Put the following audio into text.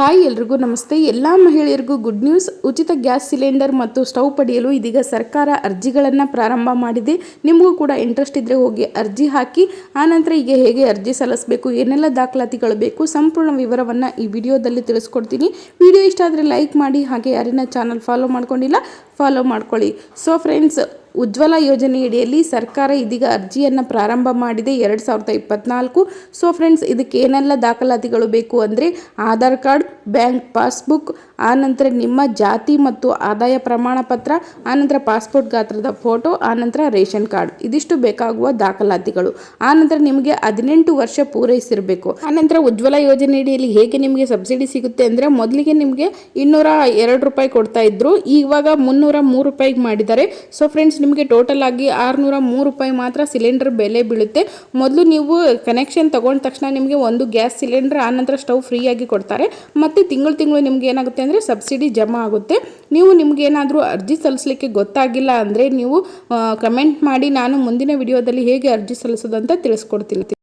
Hi ಎಲ್ರಿಗೂ ನಮಸ್ತೆ. ಎಲ್ಲ ಮಹಿಳೆಯರಿಗೂ ಗುಡ್ ನ್ಯೂಸ್ ಉಚಿತ ಗ್ಯಾಸ್ ಸಿಲಿಂಡರ್ ಮತ್ತು ಸ್ಟವ್ ಪಡೆಯಲು ಇದೀಗ ಸರ್ಕಾರ ಅರ್ಜಿಗಳನ್ನು ಪ್ರಾರಂಭ ಮಾಡಿದೆ. ನಿಮಗೂ ಕೂಡ ಇಂಟ್ರೆಸ್ಟ್ ಇದ್ದರೆ ಹೋಗಿ ಅರ್ಜಿ ಹಾಕಿ ಆನಂತರ ಈಗ ಹೇಗೆ ಅರ್ಜಿ ಸಲ್ಲಿಸಬೇಕು, ಏನೆಲ್ಲ ದಾಖಲಾತಿಗಳು ಬೇಕು, ಸಂಪೂರ್ಣ ವಿವರವನ್ನು ಈ ವಿಡಿಯೋದಲ್ಲಿ ತಿಳಿಸ್ಕೊಡ್ತೀನಿ. ವಿಡಿಯೋ ಇಷ್ಟ ಆದರೆ ಲೈಕ್ ಮಾಡಿ, ಹಾಗೆ ಯಾರಿನ ಚಾನಲ್ ಫಾಲೋ ಮಾಡ್ಕೊಂಡಿಲ್ಲ ಫಾಲೋ ಮಾಡ್ಕೊಳ್ಳಿ. ಸೊ ಫ್ರೆಂಡ್ಸ್ ಉಜ್ವಲ ಯೋಜನೆಯಡಿಯಲ್ಲಿ ಸರ್ಕಾರ ಇದೀಗ ಅರ್ಜಿಯನ್ನು ಪ್ರಾರಂಭ ಮಾಡಿದೆ. ಎರಡು ಸಾವಿರದ ಇಪ್ಪತ್ನಾಲ್ಕು ಸೊ ಫ್ರೆಂಡ್ಸ್, ಇದಕ್ಕೆ ಏನೆಲ್ಲ ದಾಖಲಾತಿಗಳು ಬೇಕು ಅಂದರೆ ಆಧಾರ್ ಕಾರ್ಡ್, ಬ್ಯಾಂಕ್ ಪಾಸ್ಬುಕ್ ಆನಂತರ ನಿಮ್ಮ ಜಾತಿ ಮತ್ತು ಆದಾಯ ಪ್ರಮಾಣ ಪತ್ರ ಆನಂತರ ಪಾಸ್ಪೋರ್ಟ್ ಗಾತ್ರದ ಫೋಟೋ ಆನಂತರ ರೇಷನ್ ಕಾರ್ಡ್. ಇದಿಷ್ಟು ಬೇಕಾಗುವ ದಾಖಲಾತಿಗಳು. ಆನಂತರ ನಿಮಗೆ ಹದಿನೆಂಟು ವರ್ಷ ಪೂರೈಸಿರಬೇಕು. ಆನಂತರ ಉಜ್ವಲ ಯೋಜನೆಯಡಿಯಲ್ಲಿ ಹೇಗೆ ನಿಮಗೆ ಸಬ್ಸಿಡಿ ಸಿಗುತ್ತೆ ಅಂದರೆ ಮೊದಲಿಗೆ ನಿಮಗೆ ಇನ್ನೂರ ಎರಡು ರೂಪಾಯಿ ಕೊಡ್ತಾ ಇದ್ರು. ಇವಾಗ ಮುನ್ನೂರ ಮೂರು ರೂಪಾಯಿಗೆ ಮಾಡಿದ್ದಾರೆ. ಸೊ ನಿಮಗೆ ಟೋಟಲ್ ಆಗಿ ಆರುನೂರ ಮೂರು ರೂಪಾಯಿ ಮಾತ್ರ ಸಿಲಿಂಡರ್ ಬೆಲೆ ಬೀಳುತ್ತೆ. ಮೊದಲು ನೀವು ಕನೆಕ್ಷನ್ ತಗೊಂಡ ತಕ್ಷಣ ನಿಮಗೆ ಒಂದು ಗ್ಯಾಸ್ ಸಿಲಿಂಡರ್ ಆನಂತರ ಸ್ಟವ್ ಫ್ರೀಯಾಗಿ ಕೊಡ್ತಾರೆ. ಮತ್ತು ತಿಂಗಳು ತಿಂಗಳು ನಿಮ್ಗೆ ಏನಾಗುತ್ತೆ ಅಂದರೆ ಸಬ್ಸಿಡಿ ಜಮಾ ಆಗುತ್ತೆ. ನೀವು ನಿಮ್ಗೆ ಏನಾದರೂ ಅರ್ಜಿ ಸಲ್ಲಿಸಲಿಕ್ಕೆ ಗೊತ್ತಾಗಿಲ್ಲ ಅಂದರೆ ನೀವು ಕಮೆಂಟ್ ಮಾಡಿ ನಾನು ಮುಂದಿನ ವಿಡಿಯೋದಲ್ಲಿ ಹೇಗೆ ಅರ್ಜಿ ಸಲ್ಲಿಸೋದಂತ ತಿಳಿಸ್ಕೊಡ್ತೀನಿ.